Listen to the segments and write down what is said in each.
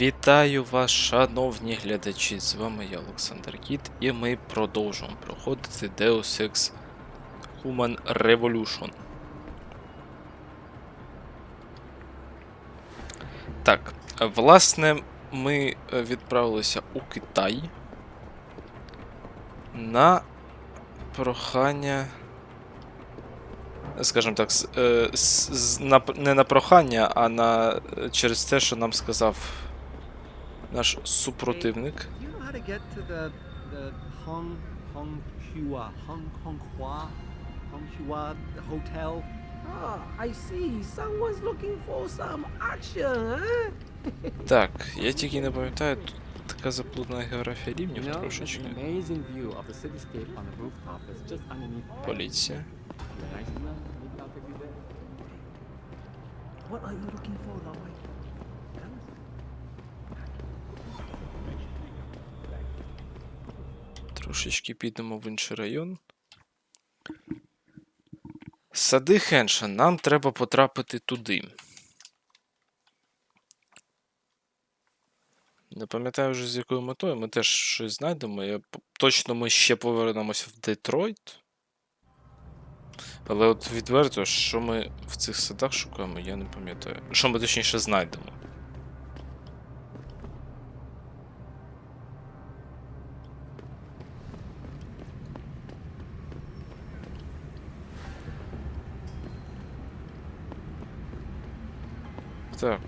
Вітаю вас, шановні глядачі! З вами я, Олександр Кіт, і ми продовжуємо проходити Deus Ex Human Revolution. Так, власне, ми е, відправилися у Китай на прохання. Скажімо так, е, з- на, не на прохання, а на через те, що нам сказав наш супротивник. Ah? Так, я тільки не пам'ятаю, тут така заплутана географія рівнів трошечки. Поліція. What are you looking for, Lawai? Трошечки підемо в інший район. Сади Хенша, нам треба потрапити туди. Не пам'ятаю вже з якою метою, ми теж щось знайдемо. Я... Точно ми ще повернемося в Детройт. Але от відверто, що ми в цих садах шукаємо, я не пам'ятаю. Що ми точніше знайдемо. Так.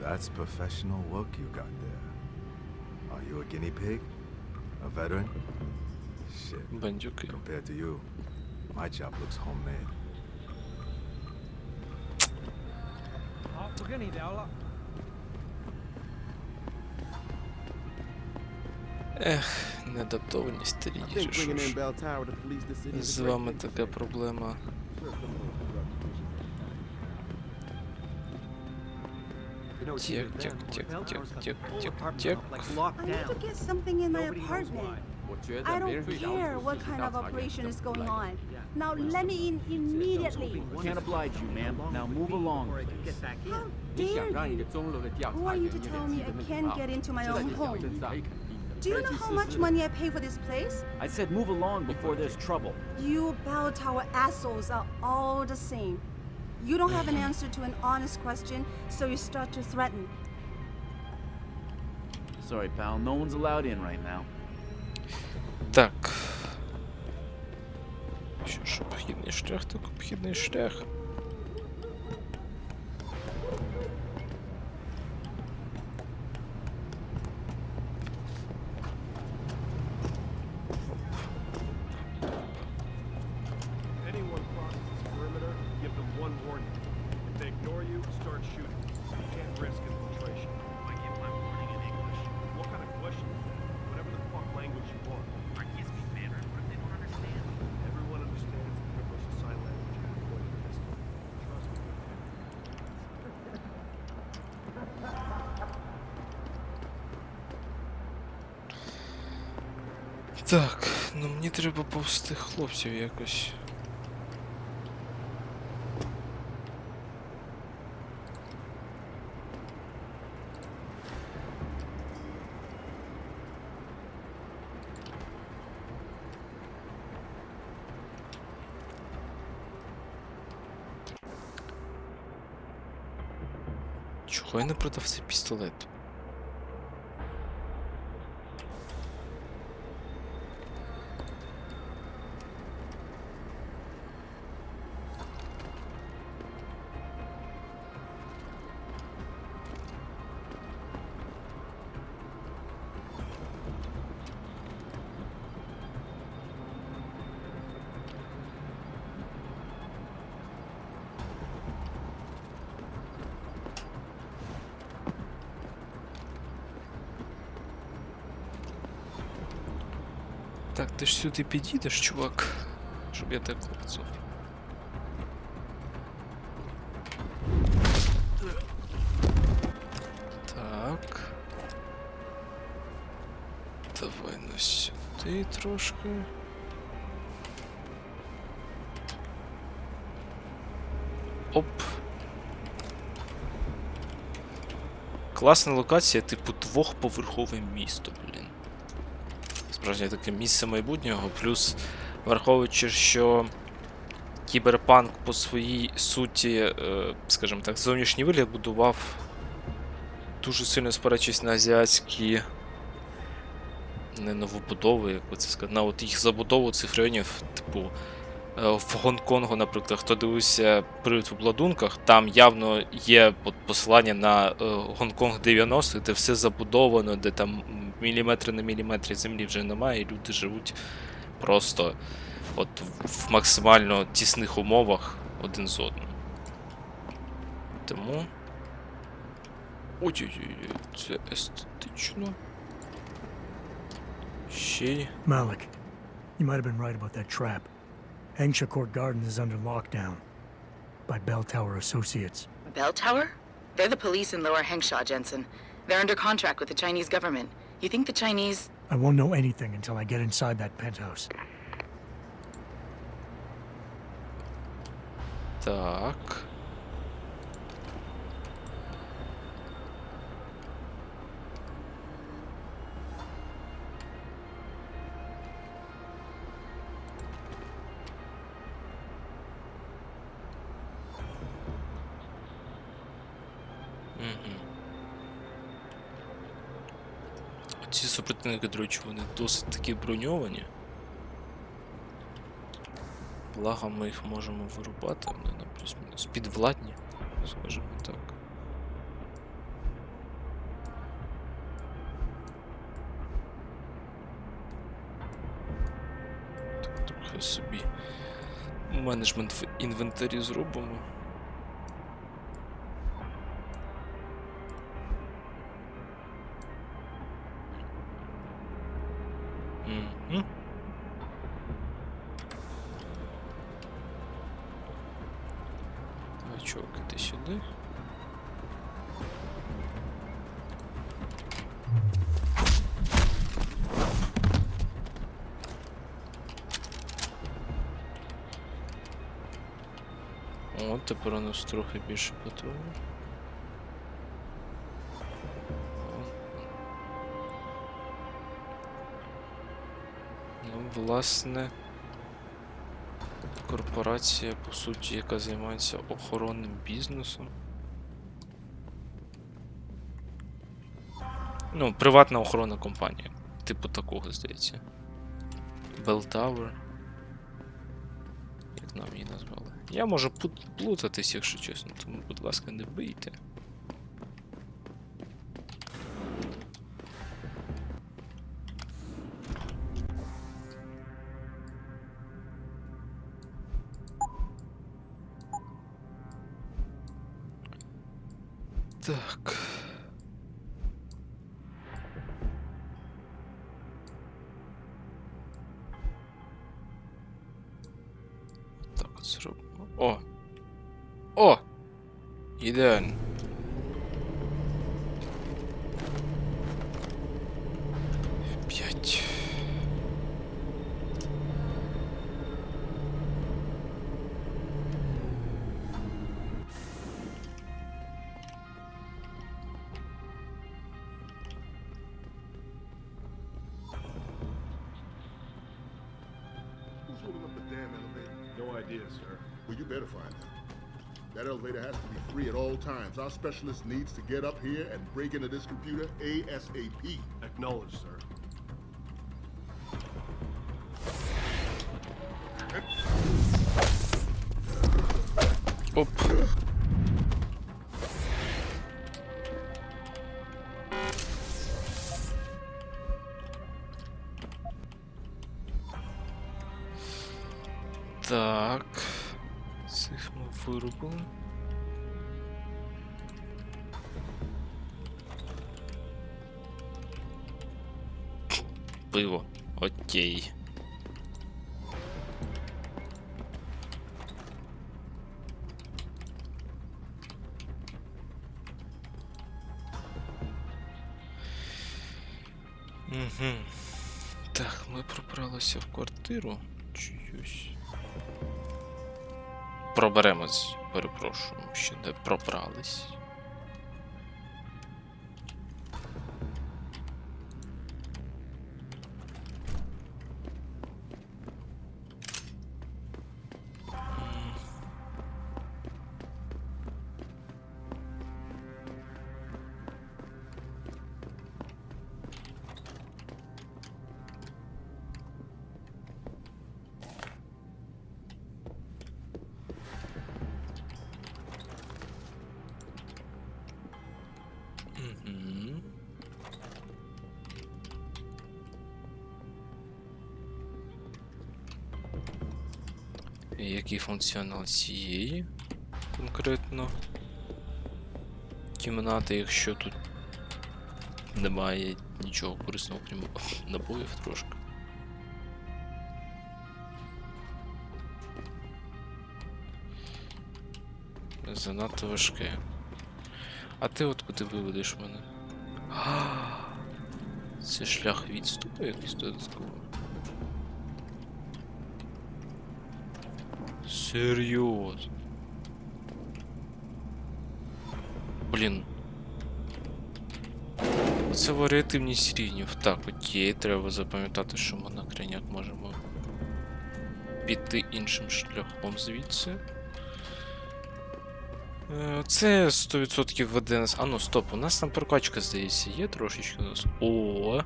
That's professional work you got there. Are you a guinea pig? A veteran? Shit. Бандюки. Compared to you, my job looks homemade. Ех, неадаптовані старі I think діти, що bringing in ж. Bell Tower to police the city is З a great вами thing. така проблема. tick, tick, tick, tick, tick, tick. I need to get something in my apartment. I don't care what kind of operation is going on. Now let me in immediately. Can't oblige you, ma'am. Now move along. How dare you? Who are you to tell me I can't get into my own home? Do you know how much money I pay for this place? I said move along before there's trouble. You bell tower assholes are all the same. You don't have an answer to an honest question, so you start to threaten. Sorry, pal, no one's allowed in right now. Так. Що ж, обхідний шлях, так обхідний шлях. Так, ну мені треба повсти хлопців якось. Чого я не продав цей пістолет? Так, ти ж сюди підійдеш, чувак, щоб я тебе клацав. Так. Давай на сюди трошки. Оп. Класна локація, типу, двохповерхове місто, блін. Справжнє таке місце майбутнього, плюс враховуючи, що кіберпанк по своїй суті, е, скажімо так, зовнішній вигляд будував дуже сильно спираючись на азіатські не новобудови, як би це сказати, на от їх забудову цих районів, типу. е, В Гонконгу, наприклад, хто дивився привід в обладунках, там явно є посилання на е, Гонконг 90 де все забудовано, де там міліметри на міліметрі землі вже немає, і люди живуть просто от в максимально тісних умовах один з одним. Тому. Ой-ой-ой, це естетично. Ще й. Malik, you might have been right about that trap. Hengsha Court Garden is under lockdown by Bell Tower Associates. Bell Tower? They're the police in Lower Hengshaw, Jensen. They're under contract with the Chinese government. You think the Chinese. I won't know anything until I get inside that penthouse. Так. Ці супротивники, до речі, вони досить таки броньовані. Благо ми їх можемо вирубати, вони нам плюс-мінус підвладні, скажімо так. Так, трохи собі менеджмент в інвентарі зробимо. Гачок, іди сюди. О, тепер у нас трохи більше патронів. Ну, власне корпорація, по суті, яка займається охоронним бізнесом. Ну, приватна охоронна компанія. Типу такого, здається. Bell Tower. Як нам її назвали. Я можу плутатись, якщо чесно, тому, будь ласка, не бийте. Так. Так от зробимо. О! О! Ідеально. specialist needs to get up here and break into this computer ASAP. Acknowledged, sir. Оп. Так. Цих ми вирубили. Пиво. Окей. Угу. Так, ми пробралися в квартиру чиюсь. Проберемось, перепрошую, ще не пробрались. Функціонал цієї конкретно кімнати, якщо тут немає нічого корисного, крім набоїв трошки. Занадто важке. А ти от куди виведеш мене? Це шлях відступу якийсь додатковий. Серйозно. Блін. Це варіативність рівнів. Так, окей, треба запам'ятати, що ми на крайняк можемо піти іншим шляхом звідси. Е, Це 100% веде нас. А ну стоп, у нас там прокачка, здається, є трошечки у нас. О.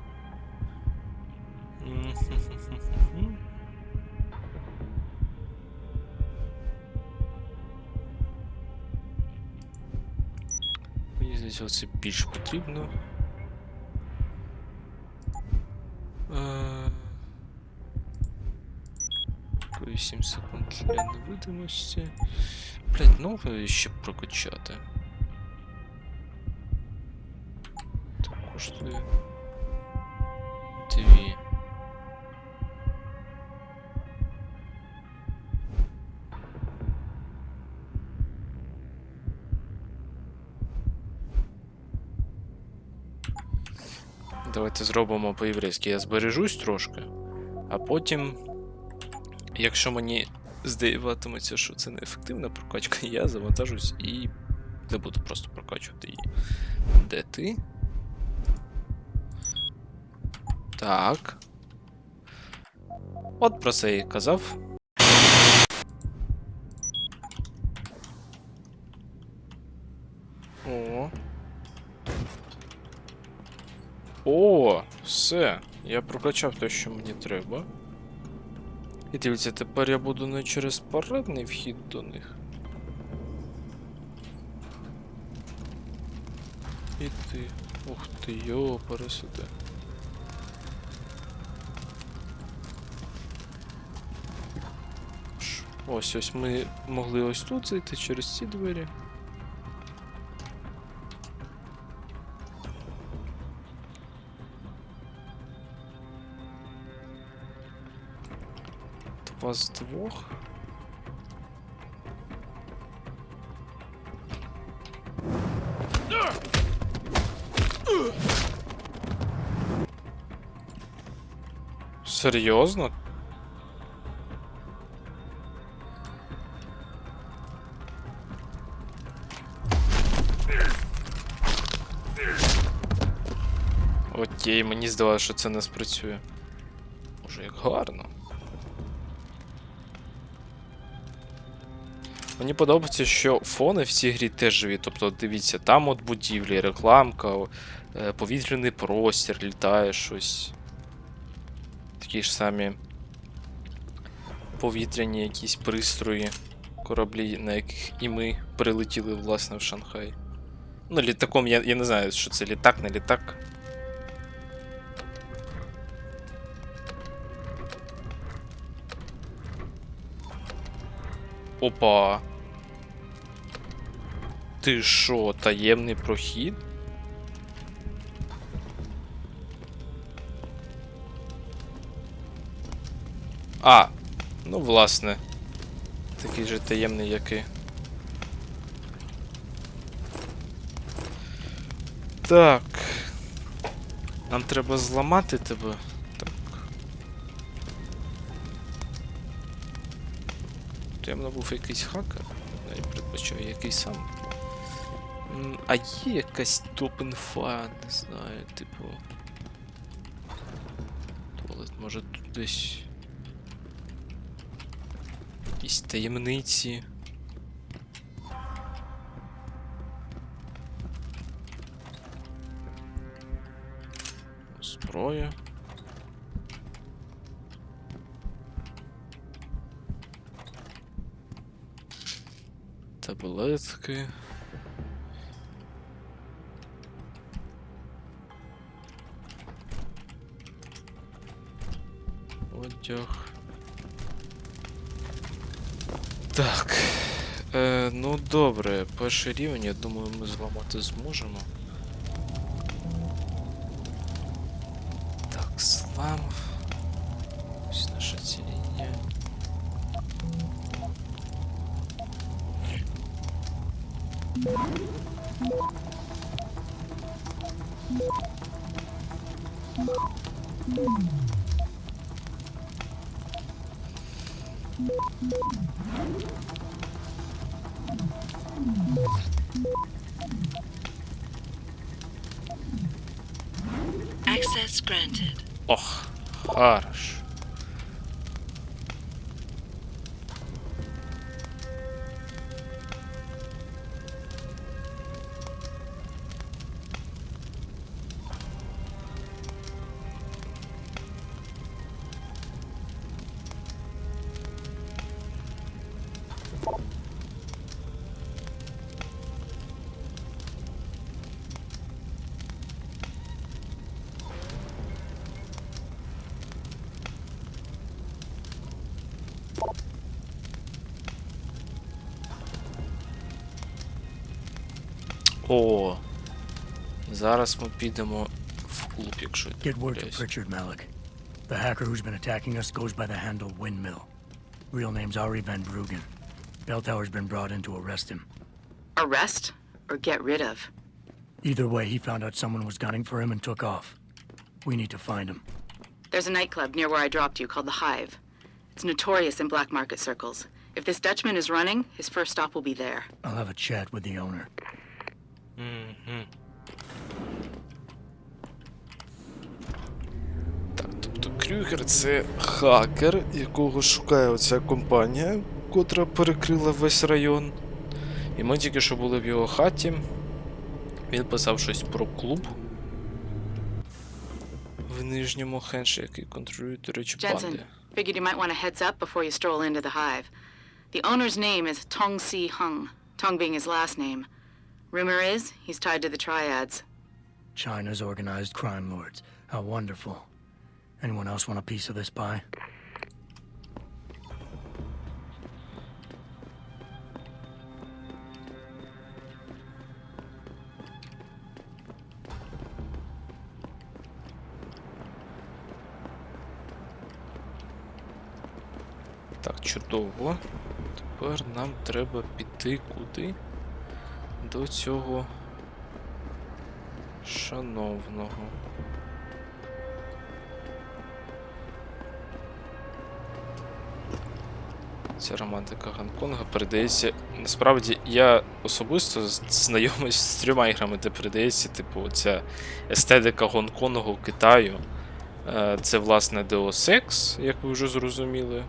більш потрібно. Е, 8 секунд для невидимості. Блять, ну ще прокачати. Так коштує. Давайте зробимо по-єврейськи. Я збережусь трошки, а потім, якщо мені здаватиметься, що це неефективна прокачка, я завантажусь і не буду просто прокачувати її. Де ти? Так. От про це і казав. О. О, все. Я прокачав те, що мені треба. І дивіться, тепер я буду не через парадний вхід до них. І ти. Ух ти, йо, пересюди. Ш- Ось ось ми могли ось тут зайти через ці двері. Два з двох. Серйозно? Окей, мені здавалося, що це не спрацює. Може, як гарно. Мені подобається, що фони в цій грі теж живі. Тобто, дивіться, там от будівлі, рекламка, е, повітряний простір, літає щось. Такі ж самі повітряні якісь пристрої, кораблі, на яких і ми прилетіли, власне, в Шанхай. Ну, літаком я, я не знаю, що це літак, не літак. Опа. Ти що, таємний прохід? А, ну власне. Такий же таємний, як і. Так. Нам треба зламати тебе. Так. Темно був якийсь хакер. Я передбачаю, який сам. А є якась топ-інфа, не знаю, типу. Туалет, може тут десь. Якісь таємниці. Зброя. Таблетки. Одяг. Так. Е, ну добре, перший рівень, я думаю, ми зламати зможемо. О. Зараз ми підемо в клуб, якщо я не Get word to помиляюсь. Pritchard Malik. The hacker who's been attacking us goes by the handle Windmill. Real name's Ari Van Bruggen. Bell Tower's been brought in to arrest him. Arrest or get rid of? Either way, he found out someone was gunning for him and took off. We need to find him. There's a nightclub near where I dropped you called the Hive. It's notorious in black market circles. If this Dutchman is running, his first stop will be there. I'll have a chat with the owner. Так, тобто Крюгер це хакер, якого шукає оця компанія, котра перекрила весь район. І ми тільки що були в його хаті. Він писав щось про клуб. В нижньому хенші, який контролює, до речі, Jensen, банди. figured you might want a heads up before you stroll into the Hive. The owner's name is Tong Si Hung, Tong being his last name. Rumor is he's tied to the Triads. China's organized crime lords. How wonderful. Anyone else want a piece of this pie? Так, чудово. Тепер нам треба піти куди? До цього шановного. Ця романтика Гонконга передається. Насправді я особисто знайомий з трьома іграми, де передається, типу, ця естетика Гонконгу, Китаю. Е, Це, власне, Deus Ex, як ви вже зрозуміли.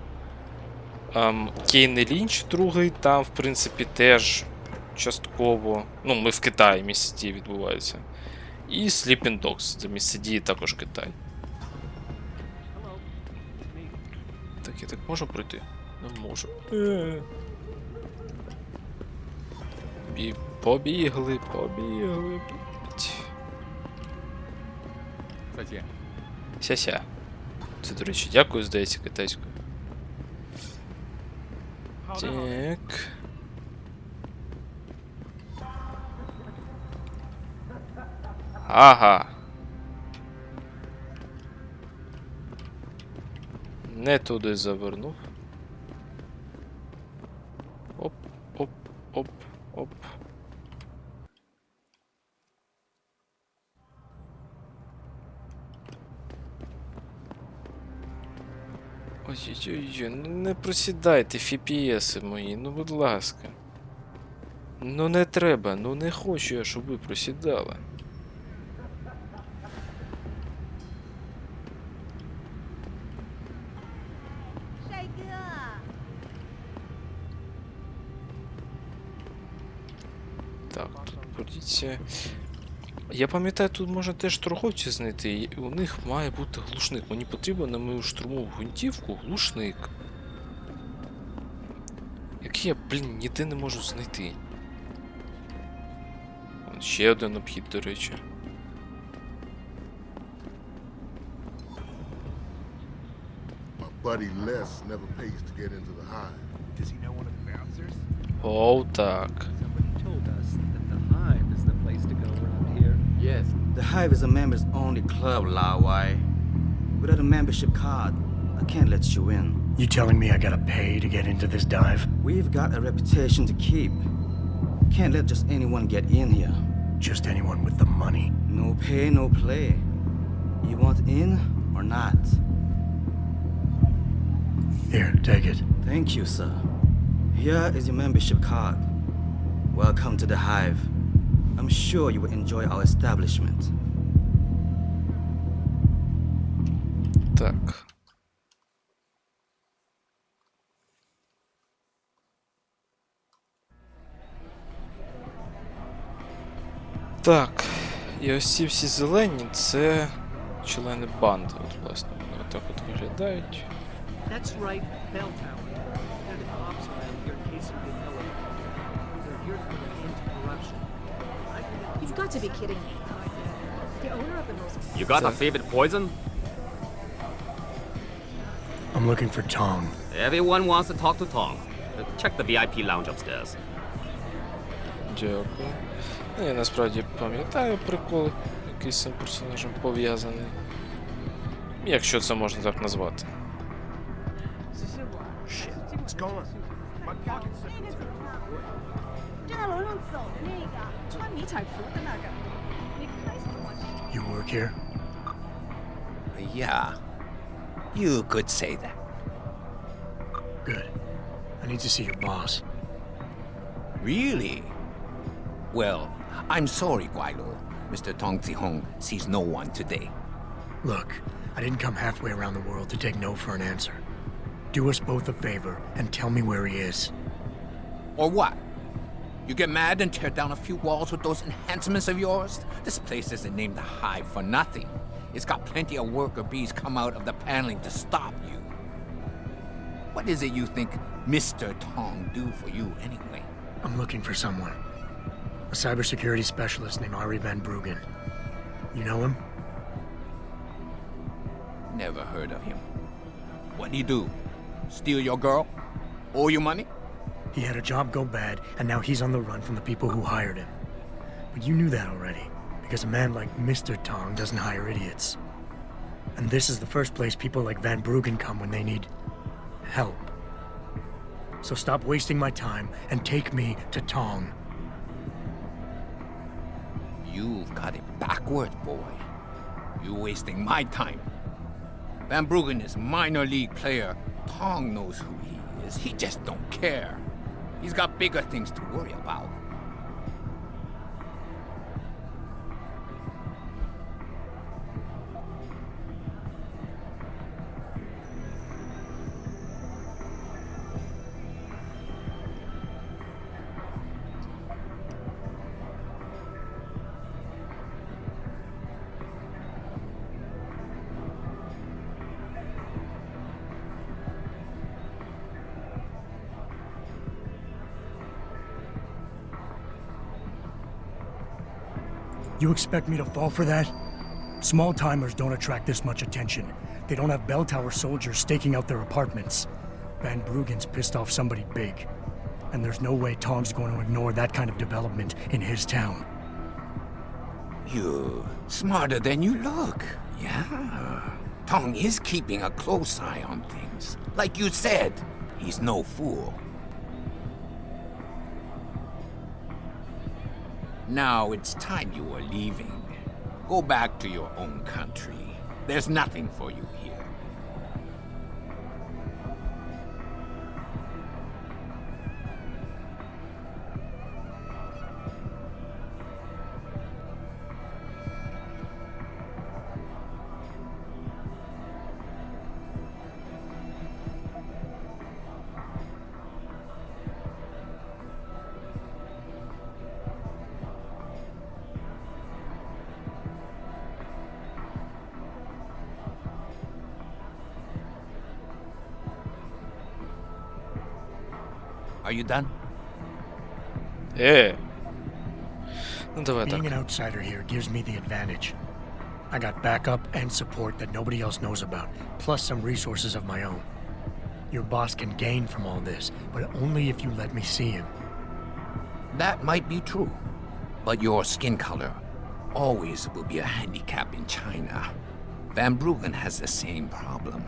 Ем, Кейн і Лінч другий, там, в принципі, теж частково. Ну, ми в Китаї, місце дії відбувається. І Sleeping Dogs, це місце дії також Китай. Так, я так можу пройти? Не можу. Бі- Побігли, побігли. Ся-ся. Це, до речі, дякую, здається, китайською. Так. Ага. Не туди завернув. Оп, оп, оп, оп. Ой-ой-ой, ну не просідайте, фіпієси мої, ну будь ласка. Ну не треба, ну не хочу я, щоб ви просідали. Так, тут поліція. Я пам'ятаю, тут можна теж торговців знайти, у них має бути глушник. Мені потрібно на мою штурмову гвинтівку глушник. Який я, блін, ніде не можу знайти. Ще один обхід, до речі. Buddy Less never pays to get into the hive. Does he know one of the bouncers? Oh, Doc. Somebody told us that the hive is the place to go around here. Yes. The hive is a members only club, Lawai. Without a membership card, I can't let you in. You telling me I gotta pay to get into this dive? We've got a reputation to keep. Can't let just anyone get in here. Just anyone with the money? No pay, no play. You want in or not? Here, take it. Thank you, sir. Here is your membership card. Welcome to the Hive. I'm sure you will enjoy our establishment. Так. Так. І ось ці всі зелені це члени банди. От, власне, вони отак от виглядають. That's right, Bell Tower. They're the cops around here casing the elevator. They're here to put into corruption. You've got to be kidding me. The owner of the most You got a favorite poison? I'm looking for Tong. Everyone wants to talk to Tom. Uh, Check the VIP lounge upstairs. Дякую. Ну, я насправді пам'ятаю прикол, який з цим персонажем пов'язаний. Якщо це можна так назвати. Shit, what's going on? My pocket's 就在楼上走那个穿迷彩服的那个，你开什么？ You work here? Yeah. You could say that. Good. I need to see your boss. Really? Well, I'm sorry, Guailu. Mr. Tong Zihong sees no one today. Look, I didn't come halfway around the world to take no for an answer. Do us both a favor and tell me where he is. Or what? You get mad and tear down a few walls with those enhancements of yours? This place isn't named the Hive for nothing. It's got plenty of worker bees come out of the paneling to stop you. What is it you think Mr. Tong do for you anyway? I'm looking for someone. A cybersecurity specialist named Ari Van Bruggen. You know him? Never heard of him. What'd he do? Steal your girl? Owe you money? He had a job go bad, and now he's on the run from the people who hired him. But you knew that already, because a man like Mr. Tong doesn't hire idiots. And this is the first place people like Van Bruggen come when they need help. So stop wasting my time and take me to Tong. You've got it backwards, boy. You're wasting my time. Van Bruggen is minor league player. Tong knows who he is. He just don't care. He's got bigger things to worry about. You expect me to fall for that? Small timers don't attract this much attention. They don't have bell tower soldiers staking out their apartments. Van Bruggen's pissed off somebody big. And there's no way Tom's going to ignore that kind of development in his town. You're smarter than you look. Yeah. Tong is keeping a close eye on things. Like you said, he's no fool. Now it's time you were leaving. Go back to your own country. There's nothing for you here. Yeah. No to Being an outsider here gives me the advantage. I got backup and support that nobody else knows about, plus some resources of my own. Your boss can gain from all this, but only if you let me see him. That might be true, but your skin color always will be a handicap in China. Van Bruggen has the same problem,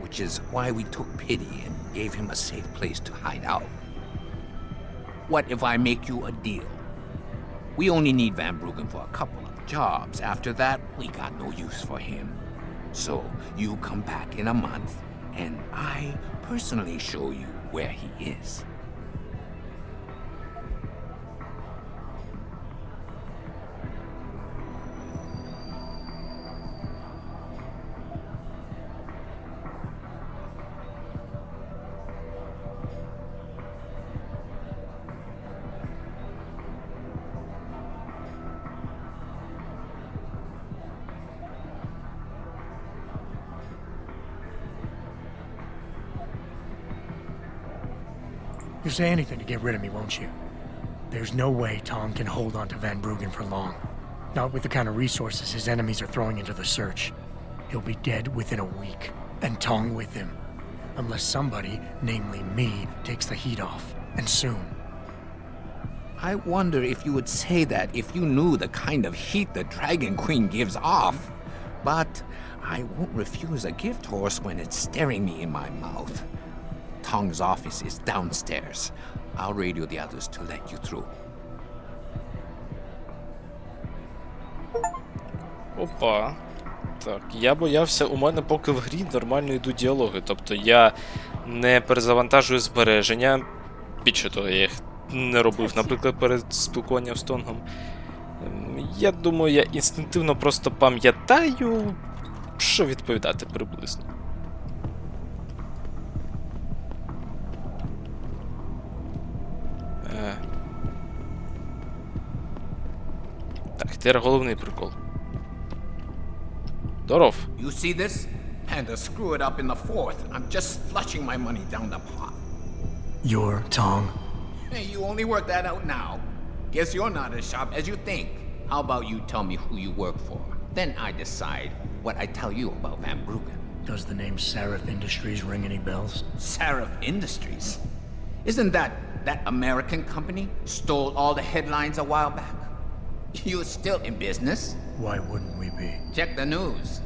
which is why we took pity and gave him a safe place to hide out. What if I make you a deal? We only need Van Bruggen for a couple of jobs. After that, we got no use for him. So you come back in a month, and I personally show you where he is. You'll say anything to get rid of me, won't you? There's no way Tong can hold on to Van Bruggen for long. Not with the kind of resources his enemies are throwing into the search. He'll be dead within a week, and Tong with him. Unless somebody, namely me, takes the heat off. And soon. I wonder if you would say that if you knew the kind of heat the Dragon Queen gives off. But I won't refuse a gift horse when it's staring me in my mouth. Tong's office is downstairs. I'll radio the others to let you through. Опа. Так, я боявся, у мене поки в грі нормально йдуть діалоги. Тобто я не перезавантажую збереження. Більше того, я їх не робив, наприклад, перед спілкуванням з Тонгом. Ем, Я думаю, я інстинктивно просто пам'ятаю, що відповідати приблизно. тепер головний прикол. Здоров. You see this? And to screw it up in the fourth, I'm just flushing my money down the pot. You're Tong. Hey, you only work that out now. Guess you're not as sharp as you think. How about you tell me who you work for? Then I decide what I tell you about Van Bruggen. Does the name Seraph Industries ring any bells? Seraph Industries? Isn't that that American company stole all the headlines a while back? You're still in business? Why wouldn't we be? Check the news.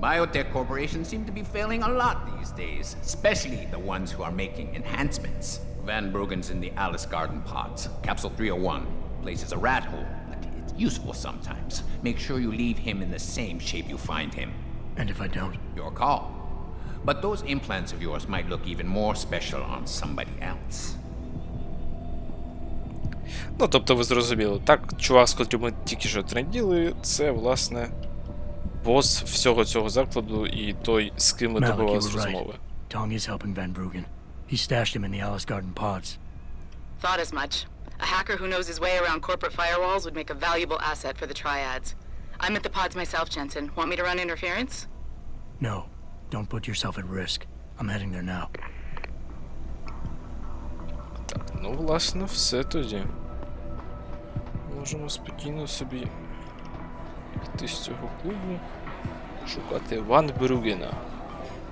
Biotech corporations seem to be failing a lot these days, especially the ones who are making enhancements. Van Bruggen's in the Alice Garden pods. Capsule 301. Place is a rat hole, but it's useful sometimes. Make sure you leave him in the same shape you find him. And if I don't? Your call. But those implants of yours might look even more special on somebody else. Ну, тобто ви зрозуміли. Так, чувак, з котрим ми тільки що тренділи, це, власне, бос всього цього закладу і той, з ким ми right. розмови. Tong is helping Van Bruggen. He stashed him in the Alice Garden pods. Thought as much. A hacker who knows his way around corporate firewalls would make a valuable asset for the triads. I'm at the pods myself, Jensen. Want me to run interference? No, don't put yourself at risk. I'm heading there now. Так, ну, власне, все тоді. Можемо спокійно собі йти з цього клубу, шукати Ван Брюгена.